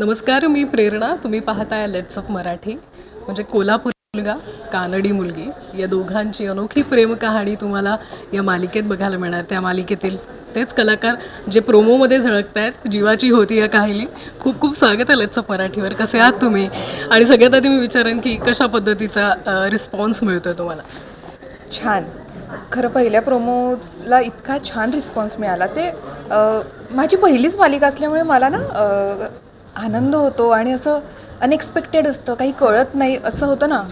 नमस्कार मी प्रेरणा. तुम्ही पाहताय लेट्स ऑफ मराठी. म्हणजे कोल्हापूर मुलगा कानडी मुलगी. या दोघांची अनोखी प्रेम कहाणी तुम्हाला या मालिकेत बघायला मिळणार. त्या मालिकेतील तेच कलाकार जे प्रोमोमध्ये झळकत आहेत जीवाची होती या काहिली खूप खूप स्वागत आहे लेट्स ऑफ मराठीवर. कसे आहात तुम्ही? आणि सगळ्यात आधी मी विचारेन की कशा पद्धतीचा रिस्पॉन्स मिळतोय तुम्हाला? छान. खरं पहिल्या प्रोमोला इतका छान रिस्पॉन्स मिळाला. ते माझी पहिलीच मालिका असल्यामुळे मला ना आ, आनंद होतो आणि असं अनएक्सपेक्टेड असतं काही कळत नाही. असं होतं ना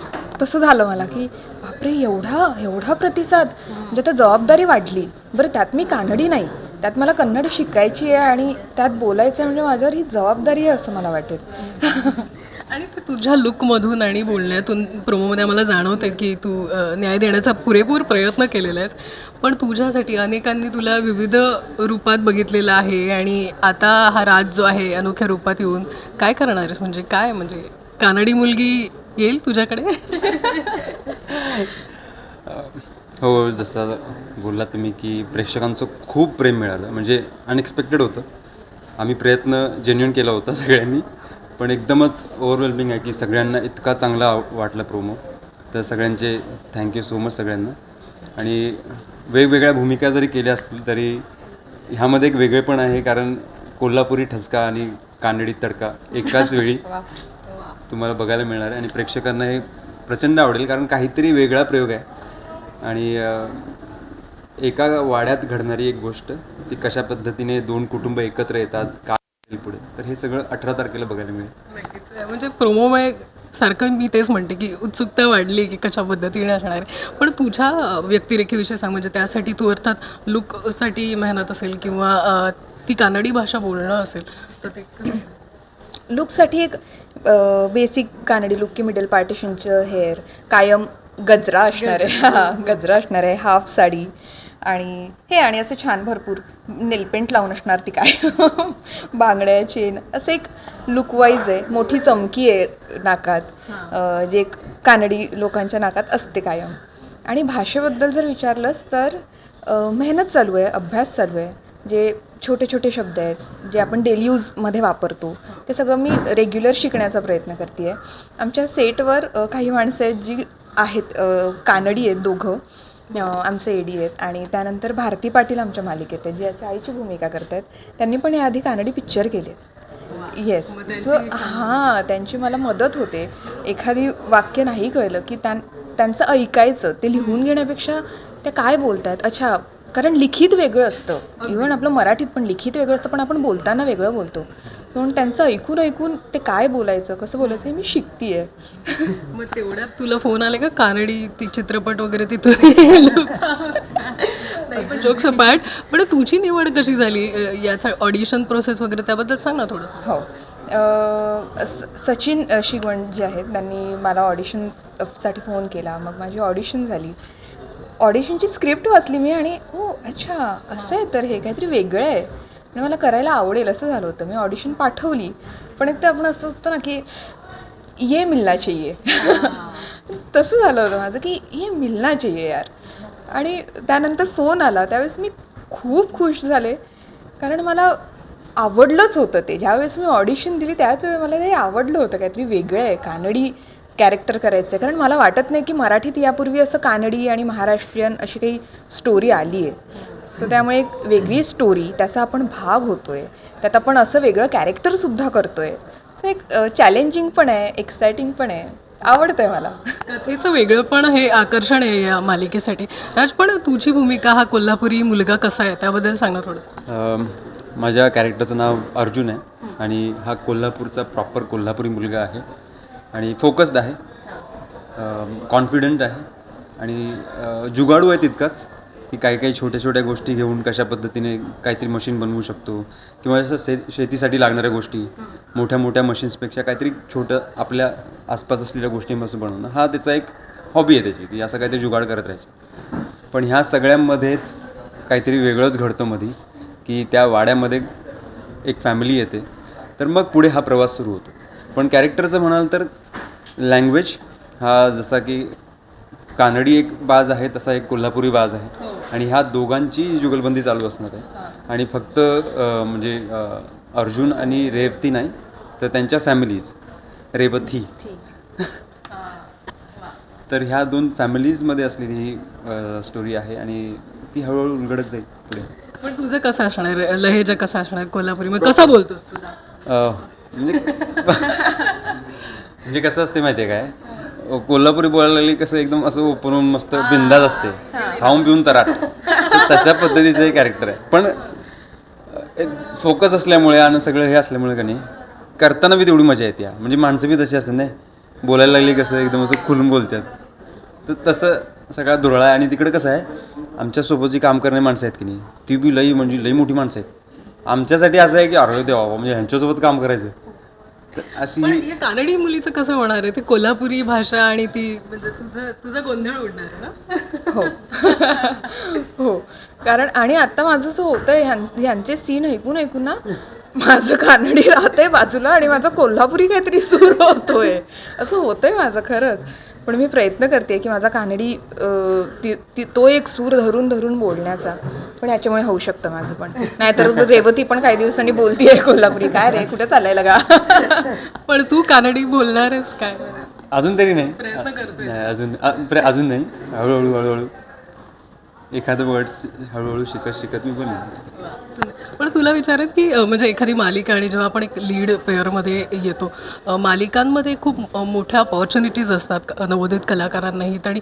तसं झालं मला की बापरे एवढा एवढा प्रतिसाद. म्हणजे आता जबाबदारी वाढली. बरं त्यात मी कानडी नाही. त्यात मला कन्नड शिकायची आहे आणि त्यात बोलायचं आहे म्हणजे माझ्यावर ही जबाबदारी आहे असं मला वाटेल. आणि ते तुझ्या लुकमधून आणि बोलण्यातून प्रोमोमध्ये आम्हाला जाणवतं की तू न्याय देण्याचा पुरेपूर प्रयत्न केलेला आहेस. पण तुझ्यासाठी अनेकांनी तुला विविध रूपात बघितलेलं आहे आणि आता हा राज जो आहे अनोख्या रूपात येऊन काय करणार आहेस? म्हणजे काय? म्हणजे कानडी मुलगी येईल तुझ्याकडे? हो जसं बोललात तुम्ही की प्रेक्षकांचं खूप प्रेम मिळालं. म्हणजे अनएक्सपेक्टेड होतं. आम्ही प्रयत्न जेन्युन केला होता सगळ्यांनी. पण एकदमच ओव्हरवेल्मिंग आहे की सगळ्यांना इतका चांगला वाटला प्रोमो तर सगळ्यांचे थँक्यू सो मच सगळ्यांना. आणि वेगवेगळ्या भूमिका जरी केल्या असतील तरी ह्यामध्ये एक वेगळेपण आहे कारण कोल्हापुरी ठसका आणि कानडी तडका एकाच वेळी तुम्हाला बघायला मिळणार आहे. आणि प्रेक्षकांना हे प्रचंड आवडेल कारण काहीतरी वेगळा प्रयोग आहे. आणि एका वाड्यात घडणारी एक गोष्ट ती कशा पद्धतीने दोन कुटुंब एकत्र येतात तर हे सगळं अठरा तारखेला बघायला मिळेल. नक्कीच. म्हणजे प्रोमोमुळे सारखं मी तेच म्हणते की उत्सुकता वाढली की कशा पद्धतीने असणार. आहे पण तुझ्या व्यक्तिरेखेविषयी सांग म्हणजे त्यासाठी तू अर्थात लुकसाठी मेहनत असेल किंवा अ, ती कानडी भाषा बोलणं असेल तर ते लुकसाठी एक बेसिक कानडी लुक की मिडल पार्टिशनचं हेअर कायम गजरा असणार. आहे हा गजरा असणार आहे हाफ साडी. आणि हे आणि असं छान भरपूर नेलपेंट लावून असणार ती काय? बांगड्या चेन असं एक लुक वाईज आहे. मोठी चमकी आहे नाकात. जे एक कानडी लोकांच्या नाकात असते कायम. आणि भाषेबद्दल जर विचारलंस तर मेहनत चालू आहे अभ्यास चालू आहे. जे छोटे छोटे शब्द आहेत जे आपण डेली यूजमध्ये वापरतो ते सगळं मी रेग्युलर शिकण्याचा प्रयत्न करते आहे आमच्या सेटवर काही माणसं आहेत जी आहेत कानडी आहेत दोघं. आमचे एडी आहेत. आणि त्यानंतर भारती पाटील आमच्या मालिकेत आहेत जी आमच्या आईची भूमिका करत आहेत त्यांनी पण याआधी कानडी पिक्चर केले येस सो हां त्यांची मला मदत होते. एखादी वाक्य नाही कळलं की त्यां त्यांचं ऐकायचं ते लिहून घेण्यापेक्षा त्या काय बोलतात अच्छा कारण लिखित वेगळं असतं. इव्हन आपलं मराठीत पण लिखित वेगळं असतं पण आपण बोलताना वेगळं बोलतो. म्हणून त्यांचं ऐकून ऐकून ते काय बोलायचं कसं बोलायचं हे मी शिकते मग तेवढ्यात तुला फोन आले का? कानडी ती चित्रपट वगैरे तिथून जोक्स अपार्ट पण तुझी निवड कशी झाली? याचा ऑडिशन प्रोसेस वगैरे त्याबद्दल सांग ना थोडंसं. हो. सचिन शिगवण जे आहेत त्यांनी मला ऑडिशनसाठी फोन केला. मग माझी ऑडिशन झाली. ऑडिशनची स्क्रिप्ट वाचली मी आणि ओ अच्छा असं आहे तर हे काहीतरी वेगळं आहे. आणि मला करायला आवडेल असं झालं होतं. मी ऑडिशन पाठवली. पण एक तर आपण असं असतं ना की ये मिलना चाहिए. तसं झालं होतं माझं की ये मिलना चाहिए यार. आणि त्यानंतर फोन आला. त्यावेळेस मी खूप खुश झाले. कारण मला आवडलंच होतं ते. ज्यावेळेस मी ऑडिशन दिली त्याच वेळी मला ते आवडलं होतं. काहीतरी वेगळं आहे. कानडी कॅरेक्टर करायचं आहे. कारण मला वाटत नाही की मराठीत यापूर्वी असं कानडी आणि महाराष्ट्रीयन अशी काही स्टोरी आली आहे. सो त्यामुळे एक वेगळी स्टोरी त्याचा आपण भाग होतो आहे त्यात आपण असं वेगळं कॅरेक्टरसुद्धा करतो आहे सो एक चॅलेंजिंग पण आहे एक्सायटिंग पण आहे. आवडतं आहे मला. कथेचं वेगळं पण हे आकर्षण आहे या मालिकेसाठी. राज पण तुझी भूमिका हा कोल्हापुरी मुलगा कसा आहे? त्याबद्दल सांग ना थोडंसं. अम, माझ्या कॅरेक्टरचं नाव अर्जुन आहे आणि हा कोल्हापूरचा प्रॉपर कोल्हापुरी मुलगा आहे. आणि फोकस्ड आहे. कॉन्फिडंट आहे. आणि जुगाडू आहे तितकाच. की काही काही छोट्या छोट्या गोष्टी घेऊन कशा पद्धतीने काहीतरी मशीन बनवू शकतो किंवा जसं शे शेतीसाठी लागणाऱ्या गोष्टी मोठ्या मोठ्या मशीन्सपेक्षा काहीतरी छोटं आपल्या आसपास असलेल्या गोष्टींपासून बनवणं हा त्याचा एक हॉबी आहे त्याची की असं काहीतरी जुगाड करत राहायचे. पण ह्या सगळ्यांमध्येच काहीतरी वेगळंच घडतं मध्ये की त्या वाड्यामध्ये एक फॅमिली येते तर मग पुढे हा प्रवास सुरू होतो. पण कॅरेक्टरचं म्हणाल तर लँग्वेज हा जसा की कानडी एक बाज आहे तसा एक कोल्हापुरी बाज आहे. आणि ह्या दोघांची जुगलबंदी चालू असणार आहे. आणि फक्त म्हणजे अर्जुन आणि रेवती नाही तर त्यांच्या फॅमिलीज रेवथी तर ह्या दोन फॅमिलीजमध्ये असलेली ही स्टोरी आहे आणि ती हळूहळू उलगडत जाईल पुढे. पण तुझं कसं असणार? लहेजा कसा असणार कोल्हापुरी? मग कसा बोलतोस तुझा? म्हणजे म्हणजे कसं असते माहिती आहे काय कोल्हापुरी बोलायला लागली कसं एकदम असं ओपन होऊन मस्त बिंदाज असते. खाऊन पिऊन तराट. तर तशा पद्धतीचं हे कॅरेक्टर आहे. पण एक फोकस असल्यामुळे आणि सगळं हे असल्यामुळे का नाही करताना बी तेवढी मजा येते म्हणजे माणसं बी तशी असतात नाही बोलायला लागली कसं एकदम असं खुलून बोलतात. तर तसं सगळा धुरळा आहे. आणि तिकडे कसं आहे आमच्यासोबत जी काम करणारी माणसं आहेत की नाही ती बी लई म्हणजे लई मोठी माणसं आहेत. आमच्यासाठी असं आहे की अरे देवा म्हणजे ह्यांच्यासोबत काम करायचं. अशी पण या कानडी मुलीचं कसं होणार आहे? ती कोल्हापुरी भाषा आणि ती म्हणजे तुझं तुझा गोंधळ उडणार आहे ना? हो. हो. कारण आणि आता माझं असं होतंय ह्यां ह्यांचे सीन ऐकून ऐकून ना माझं कानडी राहतंय बाजूला आणि माझा कोल्हापुरी काहीतरी सूर होतोय. असं होतंय माझं खरंच. पण मी प्रयत्न करते की माझा कानडी ती ती तो एक सूर धरून धरून बोलण्याचा. पण ह्याच्यामुळे होऊ शकतं माझं पण. नाहीतर रेवती पण काही दिवसांनी बोलतीये कोल्हापुरी. काय रे कुठे चाललंय लगा पण तू कानडी बोलणार आहेस काय? अजून तरी नाही. प्रयत्न अजून अजून नाही. हळूहळू हळूहळू. एखादं वर्ड्स हळूहळू शिकत शिकत मी पण पण तुला विचारेन की म्हणजे एखादी मालिका आणि जेव्हा आपण एक लीड पेअरमध्ये येतो मालिकांमध्ये खूप मोठ्या अपॉर्च्युनिटीज असतात नवोदित कलाकारांनाही. आणि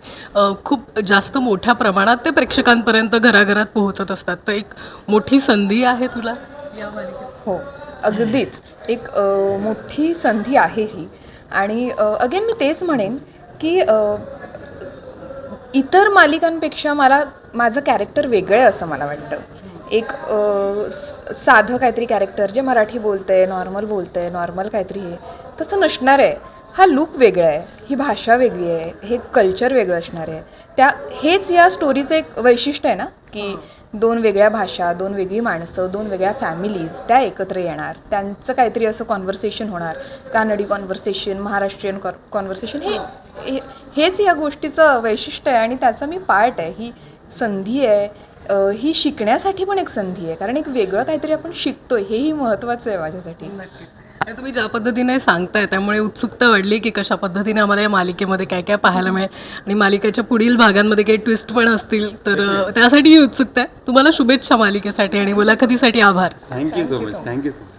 खूप जास्त मोठ्या प्रमाणात ते प्रेक्षकांपर्यंत घराघरात पोहोचत असतात. तर एक मोठी संधी आहे तुला या मालिकेत? हो अगदीच. एक मोठी संधी आहे ही. आणि अगेन मी तेच म्हणेन की इतर मालिकांपेक्षा मला माझं कॅरेक्टर वेगळं आहे असं मला वाटतं. एक साधं काहीतरी कॅरेक्टर जे मराठी बोलतंय नॉर्मल बोलतंय नॉर्मल काहीतरी हे तसं नसणार आहे. हा लूक वेगळा आहे ही भाषा वेगळी आहे हे कल्चर वेगळं असणार आहे. त्या हेच या स्टोरीचं एक वैशिष्ट्य आहे ना की दोन वेगळ्या भाषा दोन वेगळी माणसं दोन वेगळ्या फॅमिलीज त्या एकत्र येणार. त्यांचं काहीतरी असं कॉन्व्हर्सेशन होणार. कानडी कॉन्व्हर्सेशन महाराष्ट्रीयन कॉन्व्हर्सेशन हे हे- हेच या गोष्टीचं वैशिष्ट्य आहे आणि त्याचा मी पार्ट आहे. ही संधी आहे ही शिकण्यासाठी पण एक संधी आहे. कारण एक वेगळं काहीतरी आपण शिकतोय हेही महत्त्वाचं आहे माझ्यासाठी. तुम्ही ज्या पद्धतीने सांगताय त्यामुळे उत्सुकता वाढली की कशा पद्धतीने आम्हाला या मालिकेमध्ये काय काय पाहायला मिळेल. आणि मालिकेच्या पुढील भागांमध्ये काही ट्विस्ट पण असतील तर अ, त्यासाठी ही उत्सुकता आहे. तुम्हाला शुभेच्छा मालिकेसाठी आणि मुलाखतीसाठी आभार. Thank you so much thank you so much